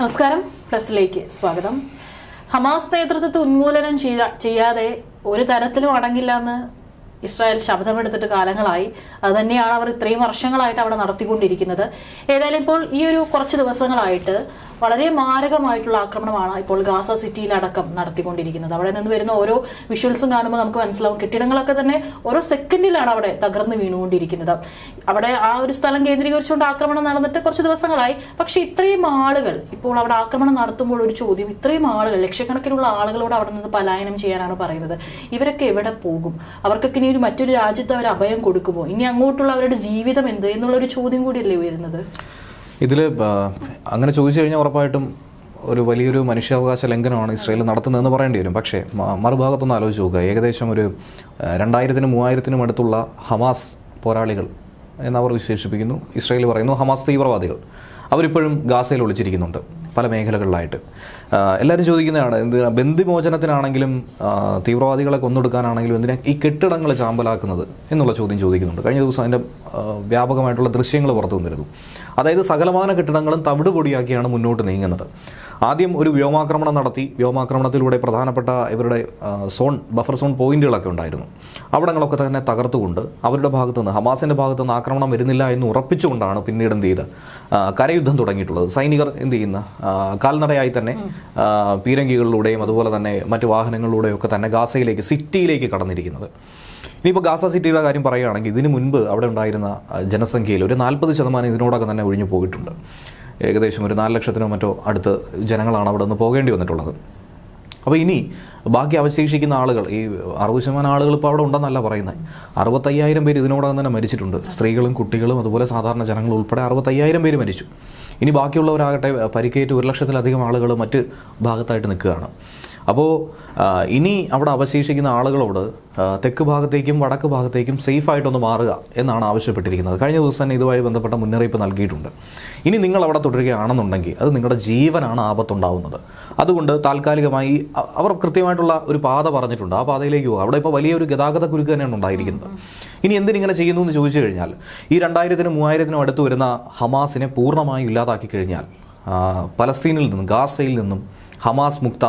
നമസ്കാരം. പ്ലസിലേക്ക് സ്വാഗതം. ഹമാസ് നേതൃത്വത്തെ ഉന്മൂലനം ചെയ്യാതെ ഒരു തരത്തിലും അടങ്ങില്ല എന്ന് ഇസ്രായേൽ ശബ്ദമെടുത്തിട്ട് കാലങ്ങളായി. അത് തന്നെയാണ് അവർ ഇത്രയും വർഷങ്ങളായിട്ട് അവിടെ നടത്തിക്കൊണ്ടിരിക്കുന്നത്. ഏതായാലും ഇപ്പോൾ ഈ ഒരു കുറച്ച് ദിവസങ്ങളായിട്ട് വളരെ മാരകമായിട്ടുള്ള ആക്രമണമാണ് ഇപ്പോൾ ഗാസ സിറ്റിയിലടക്കം നടത്തിക്കൊണ്ടിരിക്കുന്നത്. അവിടെ നിന്ന് വരുന്ന ഓരോ വിഷ്വൽസും കാണുമ്പോൾ നമുക്ക് മനസ്സിലാവും കെട്ടിടങ്ങളൊക്കെ തന്നെ ഓരോ സെക്കൻഡിലാണ് അവിടെ തകർന്ന് വീണുകൊണ്ടിരിക്കുന്നത്. അവിടെ ആ ഒരു സ്ഥലം കേന്ദ്രീകരിച്ചുകൊണ്ട് ആക്രമണം നടന്നിട്ട് കുറച്ച് ദിവസങ്ങളായി. പക്ഷെ ഇത്രയും ആളുകൾ ഇപ്പോൾ അവിടെ ആക്രമണം നടത്തുമ്പോൾ ഒരു ചോദ്യം ഇത്രയും ആളുകൾ ലക്ഷക്കണക്കിനുള്ള ആളുകളോട് അവിടെ നിന്ന് പലായനം ചെയ്യാനാണ് പറയുന്നത്. ഇവരൊക്കെ എവിടെ പോകും? അവർക്കൊക്കെ ഇനി ഒരു മറ്റൊരു രാജ്യത്ത് അവർ അഭയം കൊടുക്കുമോ? ഇനി അങ്ങോട്ടുള്ള അവരുടെ ജീവിതം എന്ത്? എന്നുള്ള ഒരു ചോദ്യം കൂടിയല്ലേ ഉയരുന്നത്? ഇതിൽ അങ്ങനെ ചോദിച്ചു കഴിഞ്ഞാൽ ഉറപ്പായിട്ടും ഒരു വലിയൊരു മനുഷ്യാവകാശ ലംഘനമാണ് ഇസ്രയേൽ നടത്തുന്നതെന്ന് പറയേണ്ടി വരും. പക്ഷേ മറുഭാഗത്തൊന്ന് ആലോചിച്ച് നോക്കുക. ഏകദേശം ഒരു രണ്ടായിരത്തിനും മൂവായിരത്തിനും അടുത്തുള്ള ഹമാസ് പോരാളികൾ എന്നവർ വിശേഷിപ്പിക്കുന്നു. ഇസ്രയേൽ പറയുന്നു ഹമാസ് തീവ്രവാദികൾ. അവരിപ്പോഴും ഗാസയിൽ ഒളിച്ചിരിക്കുന്നുണ്ട്. പല മേഖലകളിലായിട്ട്. എല്ലാവരും ചോദിക്കുന്നതാണ് എന്ത് ബന്ധിമോചനത്തിനാണെങ്കിലും തീവ്രവാദികളെ കൊന്നൊടുക്കാനാണെങ്കിലും എന്തിനാ ഈ കെട്ടിടങ്ങൾ ചാമ്പലാക്കുന്നത് എന്നുള്ള ചോദ്യം ചോദിക്കുന്നുണ്ട്. കഴിഞ്ഞ ദിവസം അതിന്റെ വ്യാപകമായിട്ടുള്ള ദൃശ്യങ്ങൾ പുറത്തു വന്നിരുന്നു. അതായത് സകലമാന കെട്ടിടങ്ങളും തവിട് പൊടിയാക്കിയാണ് മുന്നോട്ട് നീങ്ങുന്നത്. ആദ്യം ഒരു വ്യോമാക്രമണം നടത്തി വ്യോമാക്രമണത്തിലൂടെ പ്രധാനപ്പെട്ട ഇവരുടെ സോൺ ബഫർ സോൺ പോയിന്റുകളൊക്കെ ഉണ്ടായിരുന്നു. അവിടങ്ങളൊക്കെ തന്നെ തകർത്തുകൊണ്ട് അവരുടെ ഭാഗത്തു നിന്ന് ഹമാസിന്റെ ഭാഗത്തു നിന്ന് ആക്രമണം വരുന്നില്ല എന്ന് ഉറപ്പിച്ചുകൊണ്ടാണ് പിന്നീട് എന്ത് ചെയ്ത് കരയുദ്ധം തുടങ്ങിയിട്ടുള്ളത്. സൈനികർ എന്ത് ചെയ്യുന്ന കാൽനടയായി തന്നെ പീരങ്കികളിലൂടെയും അതുപോലെ തന്നെ മറ്റു വാഹനങ്ങളിലൂടെയും ഒക്കെ തന്നെ ഗാസയിലേക്ക് സിറ്റിയിലേക്ക് കടന്നിരിക്കുന്നത്. ഇനിയിപ്പോൾ ഗാസ സിറ്റിയുടെ കാര്യം പറയുകയാണെങ്കിൽ ഇതിനു മുൻപ് അവിടെ ഉണ്ടായിരുന്ന ജനസംഖ്യയിൽ ഒരു നാൽപ്പത് ശതമാനം ഇതിനോടൊക്കെ തന്നെ ഒഴിഞ്ഞു പോയിട്ടുണ്ട്. ഏകദേശം ഒരു നാല് ലക്ഷത്തിനോ മറ്റോ അടുത്ത് ജനങ്ങളാണ് അവിടെ നിന്ന് പോകേണ്ടി വന്നിട്ടുള്ളത്. അപ്പോൾ ഇനി ബാക്കി അവശേഷിക്കുന്ന ആളുകൾ ഈ അറുപത് ശതമാനം ആളുകൾ ഇപ്പോൾ അവിടെ ഉണ്ടെന്നല്ല പറയുന്നത്. അറുപത്തയ്യായിരം പേര് ഇതിനോടകം തന്നെ മരിച്ചിട്ടുണ്ട്. സ്ത്രീകളും കുട്ടികളും അതുപോലെ സാധാരണ ജനങ്ങളും ഉൾപ്പെടെ അറുപത്തയ്യായിരം പേര് മരിച്ചു. ഇനി ബാക്കിയുള്ളവരാകട്ടെ പരിക്കേറ്റ് ഒരു ലക്ഷത്തിലധികം ആളുകൾ മറ്റ് ഭാഗത്തായിട്ട് നിൽക്കുകയാണ്. അപ്പോൾ ഇനി അവിടെ അവശേഷിക്കുന്ന ആളുകളോട് തെക്ക് ഭാഗത്തേക്കും വടക്ക് ഭാഗത്തേക്കും സേഫായിട്ടൊന്ന് മാറുക എന്നാണ് ആവശ്യപ്പെട്ടിരിക്കുന്നത്. കഴിഞ്ഞ ദിവസം തന്നെ ഇതുമായി ബന്ധപ്പെട്ട മുന്നറിയിപ്പ് നൽകിയിട്ടുണ്ട്. ഇനി നിങ്ങൾ അവിടെ തുടരുകയാണെന്നുണ്ടെങ്കിൽ അത് നിങ്ങളുടെ ജീവനാണ് ആപത്തുണ്ടാവുന്നത്. അതുകൊണ്ട് താൽക്കാലികമായി അവർ കൃത്യമായിട്ടുള്ള ഒരു പാത പറഞ്ഞിട്ടുണ്ട്. ആ പാതയിലേക്ക് പോകുക അവിടെ ഇപ്പോൾ വലിയൊരു ഗതാഗത കുരുക്ക് തന്നെയാണ് ഉണ്ടായിരിക്കുന്നത്. ഇനി എന്തിനിങ്ങനെ ചെയ്യുന്നു എന്ന് ചോദിച്ചു കഴിഞ്ഞാൽ ഈ രണ്ടായിരത്തിനും മൂവായിരത്തിനും അടുത്ത് വരുന്ന ഹമാസിനെ പൂർണമായും ഇല്ലാതാക്കി കഴിഞ്ഞാൽ പലസ്തീനിൽ നിന്നും ഗാസയിൽ നിന്നും ഹമാസ് മുക്ത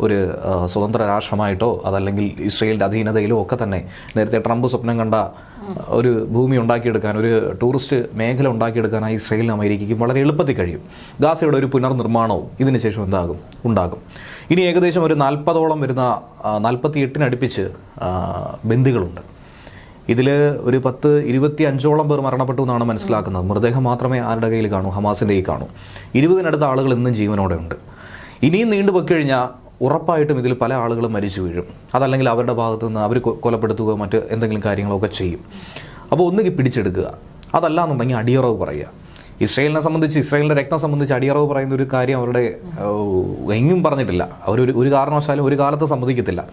ഒരു സ്വതന്ത്ര രാഷ്ട്രമായിട്ടോ അതല്ലെങ്കിൽ ഇസ്രയേലിന്റെ അധീനതയിലോ ഒക്കെ തന്നെ നേരത്തെ ട്രംപ് സ്വപ്നം കണ്ട ഒരു ഭൂമി ഉണ്ടാക്കിയെടുക്കാൻ ഒരു ടൂറിസ്റ്റ് മേഖല ഉണ്ടാക്കിയെടുക്കാനായി ഇസ്രയേലിനും അമേരിക്കയ്ക്കും വളരെ എളുപ്പത്തിൽ കഴിയും. ഗാസയുടെ ഒരു പുനർനിർമ്മാണവും ഇതിന് ശേഷം എന്താകും? ഉണ്ടാകും. ഇനി ഏകദേശം ഒരു നാൽപ്പതോളം വരുന്ന നാൽപ്പത്തി എട്ടിനടുപ്പിച്ച് ബന്ദികളുണ്ട്. ഇതിൽ ഒരു പത്ത് ഇരുപത്തി അഞ്ചോളം പേർ മരണപ്പെട്ടു എന്നാണ് മനസ്സിലാക്കുന്നത്. മൃതദേഹം മാത്രമേ ആരുടെ കയ്യിൽ കാണൂ? ഹമാസിന്റെ കയ്യിൽ കാണൂ. ഇരുപതിനടുത്ത ആളുകൾ ഇന്നും ജീവനോടെ ഉണ്ട് ഇനിയും നീണ്ടു പൊക്കഴിഞ്ഞാൽ ഉറപ്പായിട്ടും ഇതിൽ പല ആളുകളും മരിച്ചു വീഴും. അതല്ലെങ്കിൽ അവരുടെ ഭാഗത്തു നിന്ന് അവർ കൊലപ്പെടുത്തുക മറ്റ് എന്തെങ്കിലും കാര്യങ്ങളൊക്കെ ചെയ്യും. അപ്പോൾ ഒന്നുകിൽ പിടിച്ചെടുക്കുക. അതല്ല എന്നുണ്ടെങ്കിൽ അടിയറവ് പറയുക. ഇസ്രയേലിനെ സംബന്ധിച്ച് ഇസ്രയേലിന്റെ രക്തം സംബന്ധിച്ച് അടിയറവ് പറയുന്ന ഒരു കാര്യം അവരുടെ എങ്ങും പറഞ്ഞിട്ടില്ല. അവർ ഒരു കാരണവശാലും ഒരു കാലത്ത് സമ്മതിക്കത്തില്ല.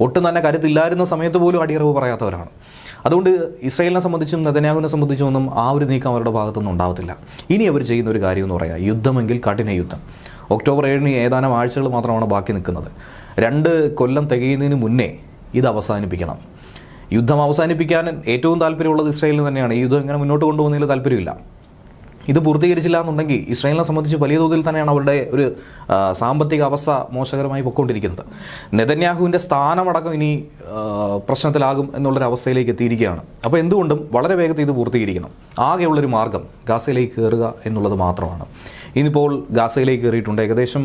ഒട്ടും തന്നെ കരുത്തില്ലായിരുന്ന സമയത്ത് പോലും അടിയറവ് പറയാത്തവരാണ്. അതുകൊണ്ട് ഇസ്രയേലിനെ സംബന്ധിച്ചും നെതന്യാഹുവിനെ സംബന്ധിച്ചും ഒന്നും ആ ഒരു നീക്കം അവരുടെ ഭാഗത്തുനിന്ന് ഉണ്ടാവത്തില്ല. ഇനി അവർ ചെയ്യുന്ന ഒരു കാര്യം എന്ന് പറയാം. യുദ്ധമെങ്കിൽ കഠിന യുദ്ധം. ഒക്ടോബർ ഏഴിന് ഏതാനും ആഴ്ചകൾ മാത്രമാണ് ബാക്കി നിൽക്കുന്നത്. രണ്ട് കൊല്ലം തികയുന്നതിന് മുന്നേ ഇത് അവസാനിപ്പിക്കണം. യുദ്ധം അവസാനിപ്പിക്കാൻ ഏറ്റവും താല്പര്യമുള്ളത് ഇസ്രായേലിന് തന്നെയാണ്. ഈ യുദ്ധം ഇങ്ങനെ മുന്നോട്ട് കൊണ്ടുപോകുന്നതിൽ താല്പര്യമില്ല. ഇത് പൂർത്തീകരിച്ചില്ല എന്നുണ്ടെങ്കിൽ ഇസ്രായേലിനെ സംബന്ധിച്ച് വലിയ തോതിൽ തന്നെയാണ് അവരുടെ ഒരു സാമ്പത്തിക അവസ്ഥ മോശകരമായി പൊയ്ക്കൊണ്ടിരിക്കുന്നത്. നെതന്യാഹുവിന്റെ സ്ഥാനമടക്കം ഇനി പ്രശ്നത്തിലാകും എന്നുള്ളൊരു അവസ്ഥയിലേക്ക് എത്തിയിരിക്കുകയാണ്. അപ്പോൾ എന്തുകൊണ്ടും വളരെ വേഗത്തിൽ ഇത് പൂർത്തീകരിക്കണം. ആകെയുള്ളൊരു മാർഗം ഗാസയിലേക്ക് കയറുക എന്നുള്ളത് മാത്രമാണ്. ഇനിയിപ്പോൾ ഗാസയിലേക്ക് കയറിയിട്ടുണ്ട്. ഏകദേശം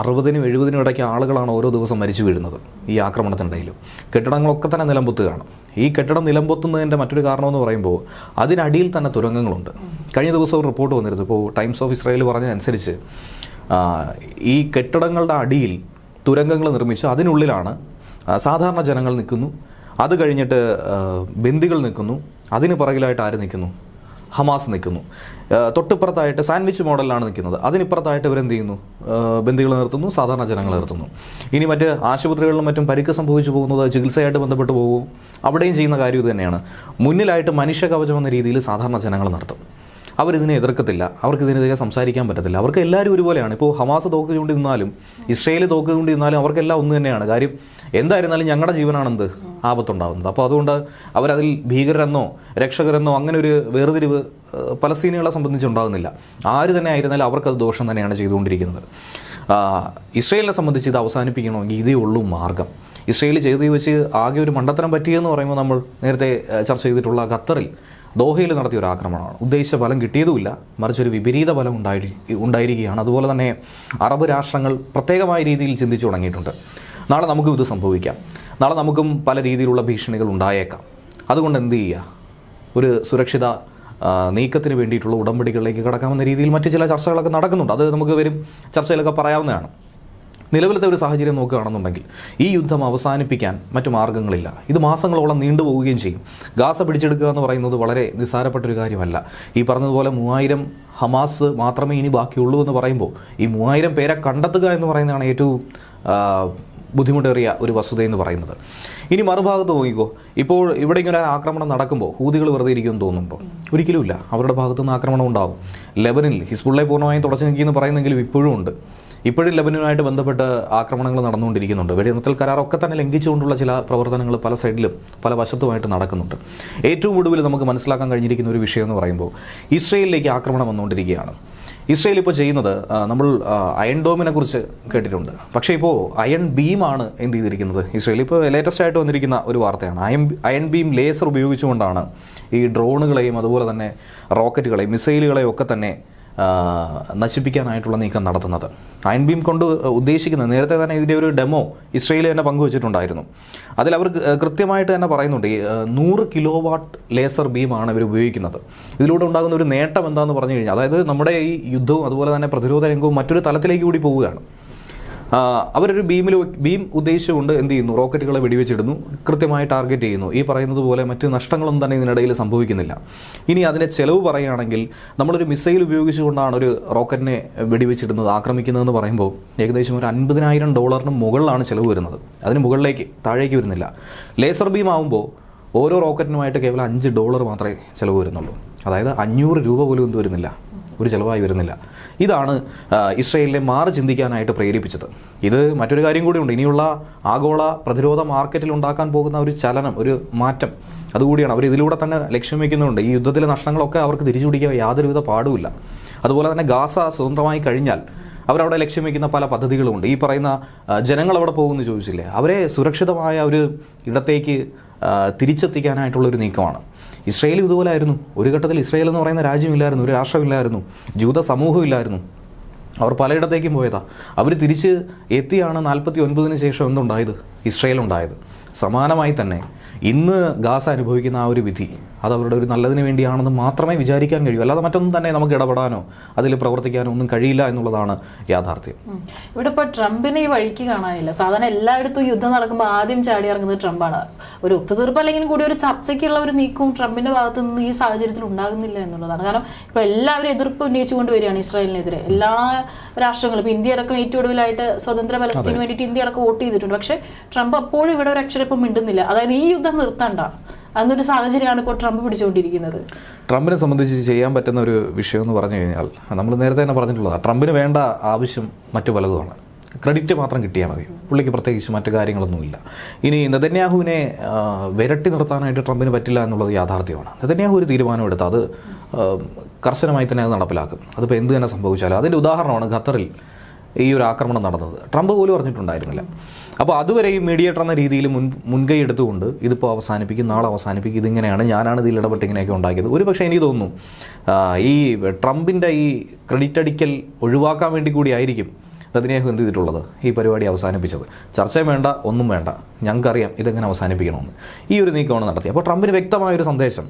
അറുപതിനും എഴുപതിനും ഇടയ്ക്ക് ആളുകളാണ് ഓരോ ദിവസം മരിച്ചു വീഴുന്നത് ഈ ആക്രമണത്തിനിടയിൽ കെട്ടിടങ്ങളൊക്കെ തന്നെ നിലംപൊത്തുകയാണ്. ഈ കെട്ടിടം നിലംപൊത്തുന്നതിന്റെ മറ്റൊരു കാരണമെന്ന് പറയുമ്പോൾ അതിനടിയിൽ തന്നെ തുരങ്കങ്ങളുണ്ട്. കഴിഞ്ഞ ദിവസം ഒരു റിപ്പോർട്ട് വന്നിരുന്നു. ഇപ്പോൾ ടൈംസ് ഓഫ് ഇസ്രായേൽ പറഞ്ഞതനുസരിച്ച് ഈ കെട്ടിടങ്ങളുടെ അടിയിൽ തുരങ്കങ്ങൾ നിർമ്മിച്ച് അതിനുള്ളിലാണ് സാധാരണ ജനങ്ങൾ നിൽക്കുന്നു. അത് കഴിഞ്ഞിട്ട് ബന്ദികൾ നിൽക്കുന്നു. അതിന് പുറകിലായിട്ട് ആര് നിൽക്കുന്നു? ഹമാസ് നിൽക്കുന്നു. തൊട്ടിപ്പുറത്തായിട്ട് സാൻഡ്വിച്ച് മോഡലിലാണ് നിൽക്കുന്നത്. അതിനിപ്പുറത്തായിട്ട് ഇവരെന്ത് ചെയ്യുന്നു? ബന്ദികൾ നിർത്തുന്നു സാധാരണ ജനങ്ങൾ നിർത്തുന്നു. ഇനി മറ്റ് ആശുപത്രികളിലും മറ്റും പരിക്ക് സംഭവിച്ചു പോകുന്നത് ചികിത്സയായിട്ട് ബന്ധപ്പെട്ട് പോകും. അവിടെയും ചെയ്യുന്ന കാര്യം ഇത് തന്നെയാണ്. മുന്നിലായിട്ട് മനുഷ്യ കവചം എന്ന രീതിയിൽ സാധാരണ ജനങ്ങൾ നടത്തും അവരിതിനെ എതിർക്കത്തില്ല. അവർക്ക് ഇതിനെതിരെ സംസാരിക്കാൻ പറ്റത്തില്ല. അവർക്ക് എല്ലാവരും ഒരുപോലെയാണ്. ഇപ്പോൾ ഹമാസ് തോക്കുകൊണ്ടിരുന്നാലും ഇസ്രയേൽ തോക്കുകൊണ്ടിരുന്നാലും അവർക്കെല്ലാം ഒന്ന് തന്നെയാണ്. കാര്യം എന്തായിരുന്നാലും ഞങ്ങളുടെ ജീവനാണെന്ത്? ആപത്തുണ്ടാകുന്നത് അപ്പോൾ അതുകൊണ്ട് അവരതിൽ ഭീകരരെന്നോ രക്ഷകരെന്നോ അങ്ങനെ ഒരു വേർതിരിവ് പലസ്തീനികളെ സംബന്ധിച്ചുണ്ടാകുന്നില്ല ആര് തന്നെ ആയിരുന്നാലും അവർക്കത് ദോഷം തന്നെയാണ് ചെയ്തുകൊണ്ടിരിക്കുന്നത്. ഇസ്രയേലിനെ സംബന്ധിച്ച് ഇത് അവസാനിപ്പിക്കണമെങ്കിൽ ഇതേ ഉള്ളൂ മാർഗം. ഇസ്രയേൽ ചെയ്ത് വെച്ച് ആകെ ഒരു മണ്ടത്തരം പറ്റിയെന്ന് പറയുമ്പോൾ നമ്മൾ നേരത്തെ ചർച്ച ചെയ്തിട്ടുള്ള ഖത്തറിൽ ദോഹയിൽ നടത്തിയ ഒരു ആക്രമണമാണ്. ഉദ്ദേശിച്ച ഫലം കിട്ടിയതുമില്ല. മറിച്ച് ഒരു വിപരീത ഫലം ഉണ്ടായി ഉണ്ടായിരിക്കുകയാണ്. അതുപോലെ തന്നെ അറബ് രാഷ്ട്രങ്ങൾ പ്രത്യേകമായ രീതിയിൽ ചിന്തിച്ചു തുടങ്ങിയിട്ടുണ്ട്. നാളെ നമുക്കും ഇത് സംഭവിക്കാം. നാളെ നമുക്കും പല രീതിയിലുള്ള ഭീഷണികൾ ഉണ്ടായേക്കാം. അതുകൊണ്ട് എന്ത് ചെയ്യുക ഒരു സുരക്ഷിത നീക്കത്തിന് വേണ്ടിയിട്ടുള്ള ഉടമ്പടികളിലേക്ക് കടക്കാമെന്ന രീതിയിൽ മറ്റ് ചില ചർച്ചകളൊക്കെ നടക്കുന്നുണ്ട്. അത് നമുക്ക് വരും. ചർച്ചയിലൊക്കെ പറയാവുന്നതാണ്. നിലവിലത്തെ ഒരു സാഹചര്യം നോക്കുകയാണെന്നുണ്ടെങ്കിൽ ഈ യുദ്ധം അവസാനിപ്പിക്കാൻ മറ്റു മാർഗങ്ങളില്ല ഇത് മാസങ്ങളോളം നീണ്ടുപോവുകയും ചെയ്യും. ഗാസ പിടിച്ചെടുക്കുക എന്ന് പറയുന്നത് വളരെ നിസ്സാരപ്പെട്ട ഒരു കാര്യമല്ല. ഈ പറഞ്ഞതുപോലെ മൂവായിരം ഹമാസ് മാത്രമേ ഇനി ബാക്കിയുള്ളൂ എന്ന് പറയുമ്പോൾ ഈ മൂവായിരം പേരെ കണ്ടെത്തുക എന്ന് പറയുന്നതാണ് ഏറ്റവും ബുദ്ധിമുട്ടേറിയ ഒരു വസ്തുത എന്ന് പറയുന്നത്. ഇനി മറുഭാഗത്ത് നോക്കിക്കോ. ഇപ്പോൾ ഇവിടെ ഇങ്ങനെ ഒരു ആക്രമണം നടക്കുമ്പോൾ ഹൂതികൾ വെറുതെ ഇരിക്കുമെന്ന് തോന്നുന്നുണ്ടോ? ഒരിക്കലുമില്ല അവരുടെ ഭാഗത്തു നിന്ന് ആക്രമണം ഉണ്ടാവും. ലെബനിൽ ഹിസ്ബുള്ളെ പൂർണമായും തുടച്ചു നിൽക്കിയെന്ന് പറയുന്നെങ്കിലും ഇപ്പോഴും ഉണ്ട്. ഇപ്പോഴും ലബനുമായിട്ട് ബന്ധപ്പെട്ട് ആക്രമണങ്ങൾ നടന്നുകൊണ്ടിരിക്കുന്നുണ്ട്. വെടിനിർത്തൽ കരാറൊക്കെ തന്നെ ലംഘിച്ചുകൊണ്ടുള്ള ചില പ്രവർത്തനങ്ങൾ പല സൈഡിലും പല വശത്തുമായിട്ട് നടക്കുന്നുണ്ട്. ഏറ്റവും ഒടുവിൽ നമുക്ക് മനസ്സിലാക്കാൻ കഴിഞ്ഞിരിക്കുന്ന ഒരു വിഷയം എന്ന് പറയുമ്പോൾ ഇസ്രയേലിലേക്ക് ആക്രമണം വന്നുകൊണ്ടിരിക്കുകയാണ്. ഇസ്രയേൽ ഇപ്പോൾ ചെയ്യുന്നത് നമ്മൾ അയൺ ഡോമിനെ കുറിച്ച് കേട്ടിട്ടുണ്ട്. പക്ഷേ ഇപ്പോൾ അയൺ ബീമാണ് എന്ത് ചെയ്തിരിക്കുന്നത്? ഇസ്രയേൽ ഇപ്പോൾ ലേറ്റസ്റ്റ് ആയിട്ട് വന്നിരിക്കുന്ന ഒരു വാർത്തയാണ്. അയൺ അയൺ ബീം ലേസർ ഉപയോഗിച്ചുകൊണ്ടാണ് ഈ ഡ്രോണുകളെയും അതുപോലെ തന്നെ റോക്കറ്റുകളെയും മിസൈലുകളെയും ഒക്കെ തന്നെ നശിപ്പിക്കാനായിട്ടുള്ള നീക്കം നടത്തുന്നത്. അയൺ ബീം കൊണ്ട് ഉദ്ദേശിക്കുന്നത് നേരത്തെ തന്നെ ഇതിന്റെ ഒരു ഡെമോ ഇസ്രയേൽ തന്നെ പങ്കുവച്ചിട്ടുണ്ടായിരുന്നു. അതിൽ അവർ കൃത്യമായിട്ട് തന്നെ പറയുന്നുണ്ട് ഈ നൂറ് കിലോ വാട്ട് ലേസർ ബീമാണ് ഇവർ ഉപയോഗിക്കുന്നത്. ഇതിലൂടെ ഉണ്ടാകുന്ന ഒരു നേട്ടം എന്താണെന്ന് പറഞ്ഞു കഴിഞ്ഞാൽ അതായത് നമ്മുടെ ഈ യുദ്ധവും അതുപോലെ തന്നെ പ്രതിരോധ രംഗവും മറ്റൊരു തലത്തിലേക്ക് കൂടി പോവുകയാണ്. അവരൊരു ബീമിൽ ബീം ഉദ്ദേശിച്ചുകൊണ്ട് എന്ത് ചെയ്യുന്നു? റോക്കറ്റുകളെ വെടിവെച്ചിടുന്നു. കൃത്യമായി ടാർഗറ്റ് ചെയ്യുന്നു. ഈ പറയുന്നത് പോലെ മറ്റ് നഷ്ടങ്ങളൊന്നും തന്നെ ഇതിനിടയിൽ സംഭവിക്കുന്നില്ല. ഇനി അതിന്റെ ചെലവ് പറയുകയാണെങ്കിൽ നമ്മളൊരു മിസൈൽ ഉപയോഗിച്ചുകൊണ്ടാണ് ഒരു റോക്കറ്റിനെ വെടിവെച്ചിടുന്നത് ആക്രമിക്കുന്നതെന്ന് പറയുമ്പോൾ ഏകദേശം ഒരു അൻപതിനായിരം ഡോളറിന് മുകളിലാണ് ചിലവ് വരുന്നത്. അതിന് മുകളിലേക്ക് താഴേക്ക് വരുന്നില്ല. ലേസർ ബീം ആവുമ്പോൾ ഓരോ റോക്കറ്റിനുമായിട്ട് കേവലം അഞ്ച് ഡോളർ മാത്രമേ ചിലവ് വരുന്നുള്ളൂ. അതായത് അഞ്ഞൂറ് രൂപ പോലും എന്ത് വരുന്നില്ല. ഒരു ചിലവായി വരുന്നില്ല. ഇതാണ് ഇസ്രയേലിനെ മാറി ചിന്തിക്കാനായിട്ട് പ്രേരിപ്പിച്ചത്. ഇത് മറ്റൊരു കാര്യം കൂടിയുണ്ട്. ഇനിയുള്ള ആഗോള പ്രതിരോധ മാർക്കറ്റിൽ ഉണ്ടാക്കാൻ പോകുന്ന ഒരു ചലനം ഒരു മാറ്റം അതുകൂടിയാണ്. അവർ ഇതിലൂടെ തന്നെ ലക്ഷ്യം വയ്ക്കുന്നുണ്ട് ഈ യുദ്ധത്തിലെ നഷ്ടങ്ങളൊക്കെ അവർക്ക് തിരിച്ചു പിടിക്കാൻ യാതൊരുവിധ പാടുമില്ല. അതുപോലെ തന്നെ ഗാസ സ്വതന്ത്രമായി കഴിഞ്ഞാൽ അവരവിടെ ലക്ഷ്യം വയ്ക്കുന്ന പല പദ്ധതികളുമുണ്ട്. ഈ പറയുന്ന ജനങ്ങൾ അവിടെ പോകുമെന്ന് ചോദിച്ചില്ലേ? അവരെ സുരക്ഷിതമായ ഒരു ഇടത്തേക്ക് തിരിച്ചെത്തിക്കാനായിട്ടുള്ളൊരു നീക്കമാണ്. ഇസ്രയേൽ ഇതുപോലായിരുന്നു. ഒരു ഘട്ടത്തിൽ ഇസ്രയേൽ എന്ന് പറയുന്ന രാജ്യമില്ലായിരുന്നു ഒരു രാഷ്ട്രമില്ലായിരുന്നു ജൂത സമൂഹമില്ലായിരുന്നു. അവർ പലയിടത്തേക്കും പോയതാ. അവർ തിരിച്ച് എത്തിയാണ് നാൽപ്പത്തി ഒൻപതിന് ശേഷം എന്തുണ്ടായത്? ഇസ്രയേൽ ഉണ്ടായത്. സമാനമായി തന്നെ ഇന്ന് ഗാസ അനുഭവിക്കുന്ന ആ ഒരു വിധി. അത് അവരുടെ ഒരു നല്ലതിന് വേണ്ടിയാണെന്ന് മാത്രമേ വിചാരിക്കാൻ കഴിയൂ. അല്ലാതെ മറ്റൊന്നും തന്നെ നമുക്ക് ഇടപെടാനോ അതിൽ പ്രവർത്തിക്കാനോ ഒന്നും കഴിയില്ല എന്നുള്ളതാണ് യാഥാർത്ഥ്യം. ഇവിടെ ഇപ്പൊ ട്രംപിനെ ഈ വഴിക്ക് കാണാനില്ല. സാധാരണ എല്ലായിടത്തും യുദ്ധം നടക്കുമ്പോൾ ആദ്യം ചാടി ഇറങ്ങുന്നത് ട്രംപാണ്. ഒരു ഒത്തുതീർപ്പ് അല്ലെങ്കിൽ കൂടി ഒരു ചർച്ചയ്ക്കുള്ള ഒരു നീക്കവും ട്രംപിന്റെ ഭാഗത്ത് നിന്ന് ഈ സാഹചര്യത്തിൽ ഉണ്ടാകുന്നില്ല എന്നുള്ളതാണ്. കാരണം ഇപ്പൊ എല്ലാവരും എതിർപ്പ് ഉന്നയിച്ചുകൊണ്ട് വരികയാണ് ഇസ്രായേലിനെതിരെ. എല്ലാ രാഷ്ട്രങ്ങളും ഇപ്പൊ ഇന്ത്യ അടക്കം ഏറ്റവും ഒടുവിലായിട്ട് സ്വതന്ത്ര പലസ്തീന് വേണ്ടിയിട്ട് ഇന്ത്യ അടക്കം വോട്ട് ചെയ്തിട്ടുണ്ട്. പക്ഷെ ട്രംപ് അപ്പോഴും ഇവിടെ ഒരു അക്ഷരപ്പം മിണ്ടുന്നില്ല. അതായത് ഈ യുദ്ധം നിർത്തണ്ട. എന്നൊരു സാഹചര്യമാണ് ഇപ്പോൾ ട്രംപ് പിടിച്ചുകൊണ്ടിരിക്കുന്നത്. ട്രംപിനെ സംബന്ധിച്ച് ചെയ്യാൻ പറ്റുന്ന ഒരു വിഷയം എന്ന് പറഞ്ഞു കഴിഞ്ഞാൽ നമ്മൾ നേരത്തെ തന്നെ പറഞ്ഞിട്ടുള്ളതാണ് ട്രംപിന് വേണ്ട ആവശ്യം മറ്റു പലതുമാണ്. ക്രെഡിറ്റ് മാത്രം കിട്ടിയാൽ മതി. പുള്ളിക്ക് പ്രത്യേകിച്ച് മറ്റു കാര്യങ്ങളൊന്നുമില്ല. ഇനി നെതന്യാഹുവിനെ വിരട്ടി നിർത്താനായിട്ട് ട്രംപിന് പറ്റില്ല എന്നുള്ളത് യാഥാർത്ഥ്യമാണ്. നെതന്യാഹു ഒരു തീരുമാനം തീരുമാനമെടുത്ത് അത് കർശനമായി തന്നെ അത് നടപ്പിലാക്കും. അതിപ്പോൾ എന്ത് തന്നെ സംഭവിച്ചാലും അതിന്റെ ഉദാഹരണമാണ് ഖത്തറിൽ ഈ ഒരു ആക്രമണം നടന്നത്. ട്രംപ് പോലും അറിഞ്ഞിട്ടുണ്ടായിരുന്നില്ല. അപ്പോൾ അതുവരെ ഈ മീഡിയേറ്റർ എന്ന രീതിയിൽ മുൻ മുൻകൈ എടുത്തുകൊണ്ട് ഇതിപ്പോൾ അവസാനിപ്പിക്കും നാളെ അവസാനിപ്പിക്കും ഇതിങ്ങനെയാണ്. ഞാനാണ് ഇതിൽ ഇടപെട്ട് ഇങ്ങനെയൊക്കെ ഉണ്ടാക്കിയത്. ഒരു പക്ഷേ എനിക്ക് തോന്നുന്നു ഈ ട്രംപിന്റെ ഈ ക്രെഡിറ്റ് അടിക്കൽ ഒഴിവാക്കാൻ വേണ്ടി കൂടി ആയിരിക്കും നെതന്യാഹു എന്ത് ചെയ്തിട്ടുള്ളത്? ഈ പരിപാടി അവസാനിപ്പിച്ചത്. ചർച്ചയും വേണ്ട ഒന്നും വേണ്ട. ഞങ്ങൾക്കറിയാം ഇതെങ്ങനെ അവസാനിപ്പിക്കണമെന്ന്. ഈ ഒരു നീക്കമാണ് നടത്തിയത്. അപ്പോൾ ട്രംപിന് വ്യക്തമായൊരു സന്ദേശം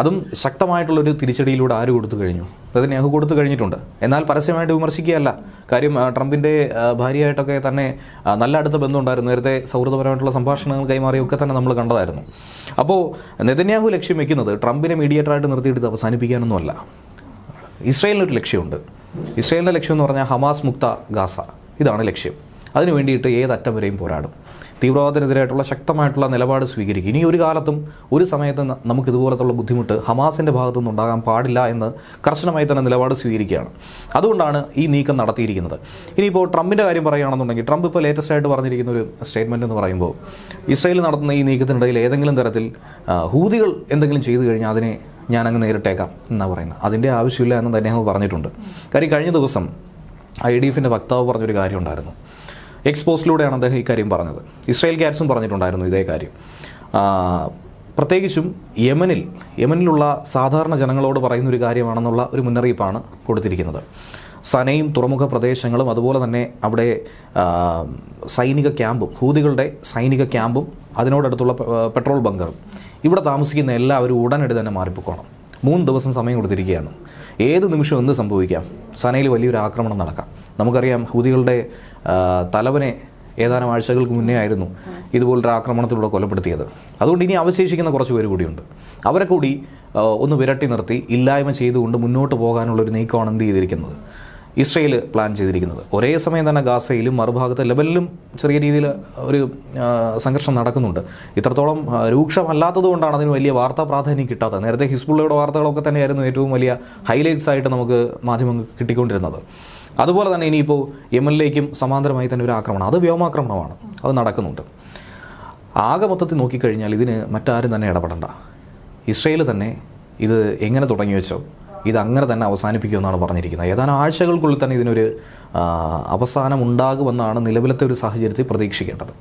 അതും ശക്തമായിട്ടുള്ളൊരു തിരിച്ചടിയിലൂടെ ആര് കൊടുത്തു കഴിഞ്ഞു? നെതന്യാഹു കൊടുത്തു കഴിഞ്ഞിട്ടുണ്ട്. എന്നാൽ പരസ്യമായിട്ട് വിമർശിക്കുകയല്ല. കാര്യം ട്രംപിന്റെ ഭാര്യയായിട്ടൊക്കെ തന്നെ നല്ല അടുത്ത ബന്ധമുണ്ടായിരുന്നു. നേരത്തെ സൗഹൃദപരമായിട്ടുള്ള സംഭാഷണങ്ങൾ കൈമാറിയൊക്കെ തന്നെ നമ്മൾ കണ്ടതായിരുന്നു. അപ്പോൾ നെതന്യാഹു ലക്ഷ്യം വെക്കുന്നത് ട്രംപിനെ മീഡിയേറ്ററായിട്ട് നിർത്തിയിട്ട് ഇത് അവസാനിപ്പിക്കാനൊന്നുമല്ല. ഇസ്രയേലിനൊരു ലക്ഷ്യമുണ്ട്. ഇസ്രയേലിന്റെ ലക്ഷ്യം എന്ന് പറഞ്ഞാൽ ഹമാസ് മുക്ത ഗാസ. ഇതാണ് ലക്ഷ്യം. അതിനു വേണ്ടിയിട്ട് ഏതറ്റം വരെയും പോരാടും. തീവ്രവാദത്തിനെതിരായിട്ടുള്ള ശക്തമായിട്ടുള്ള നിലപാട് സ്വീകരിക്കും. ഇനി ഒരു കാലത്തും ഒരു സമയത്ത് നമുക്ക് ഇതുപോലത്തുള്ള ബുദ്ധിമുട്ട് ഹമാസിന്റെ ഭാഗത്തുനിന്ന് ഉണ്ടാകാൻ പാടില്ല എന്ന് കർശനമായി തന്നെ നിലപാട് സ്വീകരിക്കുകയാണ്. അതുകൊണ്ടാണ് ഈ നീക്കം നടത്തിയിരിക്കുന്നത്. ഇനിയിപ്പോൾ ട്രംപിന്റെ കാര്യം പറയുകയാണെന്നുണ്ടെങ്കിൽ ട്രംപ് ഇപ്പോൾ ലേറ്റസ്റ്റ് ആയിട്ട് പറഞ്ഞിരിക്കുന്ന ഒരു സ്റ്റേറ്റ്മെന്റ് എന്ന് പറയുമ്പോൾ ഇസ്രയേൽ നടത്തുന്ന ഈ നീക്കത്തിനിടയിൽ ഏതെങ്കിലും തരത്തിൽ ഹൂതികൾ എന്തെങ്കിലും ചെയ്തു കഴിഞ്ഞാൽ അതിനെ ഞാനങ്ങ് നേരിട്ടേക്കാം എന്നാണ് പറയുന്നത്. അതിന്റെ ആവശ്യമില്ല എന്ന് തന്നെ അങ്ങ് പറഞ്ഞിട്ടുണ്ട്. കാര്യം കഴിഞ്ഞ ദിവസം ഐ ഡി എഫിന്റെ വക്താവ് പറഞ്ഞൊരു കാര്യം ഉണ്ടായിരുന്നു. എക്സ്പോസ്റ്റിലൂടെയാണ് അദ്ദേഹം ഇക്കാര്യം പറഞ്ഞത്. ഇസ്രായേൽ ക്യാറ്റ്സും പറഞ്ഞിട്ടുണ്ടായിരുന്നു ഇതേ കാര്യം. പ്രത്യേകിച്ചും യമനിൽ യമനിലുള്ള സാധാരണ ജനങ്ങളോട് പറയുന്ന ഒരു കാര്യമാണെന്നുള്ള ഒരു മുന്നറിയിപ്പാണ് കൊടുത്തിരിക്കുന്നത്. സനയും തുറമുഖ പ്രദേശങ്ങളും അതുപോലെ തന്നെ അവിടെ സൈനിക ക്യാമ്പും ഹൂതികളുടെ സൈനിക ക്യാമ്പും അതിനോടടുത്തുള്ള പെട്രോൾ ബങ്കറും. ഇവിടെ താമസിക്കുന്ന എല്ലാവരും ഉടനടി തന്നെ മാറിപ്പോക്കണം മൂന്ന് ദിവസം സമയം കൊടുത്തിരിക്കുകയാണ്. ഏത് നിമിഷം എന്ത് സംഭവിക്കാം? സനയിൽ വലിയൊരു ആക്രമണം നടക്കാം. നമുക്കറിയാം ഹൂതികളുടെ തലവനെ ഏതാനും ആഴ്ചകൾക്ക് മുന്നേ ആയിരുന്നു ഇതുപോലൊരു ആക്രമണത്തിലൂടെ കൊലപ്പെടുത്തിയത്. അതുകൊണ്ട് ഇനി അവശേഷിക്കുന്ന കുറച്ച് പേര് കൂടിയുണ്ട്. അവരെ കൂടി ഒന്ന് വിരട്ടി നിർത്തി ഇല്ലായ്മ ചെയ്തുകൊണ്ട് മുന്നോട്ട് പോകാനുള്ളൊരു നീക്കമാണ് എന്ത് ചെയ്തിരിക്കുന്നത്? ഇസ്രയേൽ പ്ലാൻ ചെയ്തിരിക്കുന്നത്. ഒരേ സമയം തന്നെ ഗാസയിലും മറുഭാഗത്ത് ലെബലിലും ചെറിയ രീതിയിൽ ഒരു സംഘർഷം നടക്കുന്നുണ്ട്. ഇത്രത്തോളം രൂക്ഷമല്ലാത്തതുകൊണ്ടാണ് അതിന് വലിയ വാർത്താ പ്രാധാന്യം കിട്ടാത്തത്. നേരത്തെ ഹിസ്ബുള്ളയുടെ വാർത്തകളൊക്കെ തന്നെയായിരുന്നു ഏറ്റവും വലിയ ഹൈലൈറ്റ്സ് ആയിട്ട് നമുക്ക് മാധ്യമങ്ങൾ കിട്ടിക്കൊണ്ടിരുന്നത്. അതുപോലെ തന്നെ ഇനിയിപ്പോൾ യമനിലേക്കും സമാന്തരമായി തന്നെ ഒരു ആക്രമണം. അത് വ്യോമാക്രമണമാണ്. അത് നടക്കുന്നുണ്ട്. ആകെ മൊത്തത്തിൽ നോക്കിക്കഴിഞ്ഞാൽ ഇതിന് മറ്റാരും തന്നെ ഇടപെടണ്ട. ഇസ്രയേൽ തന്നെ ഇത് എങ്ങനെ തുടങ്ങി വെച്ചോ ഇത് അങ്ങനെ തന്നെ അവസാനിപ്പിക്കുമെന്നാണ് പറഞ്ഞിരിക്കുന്നത്. ഏതാനും ആഴ്ചകൾക്കുള്ളിൽ തന്നെ ഇതിനൊരു അവസാനം ഉണ്ടാകുമെന്നാണ് നിലവിലത്തെ ഒരു സാഹചര്യത്തിൽ പ്രതീക്ഷിക്കേണ്ടത്.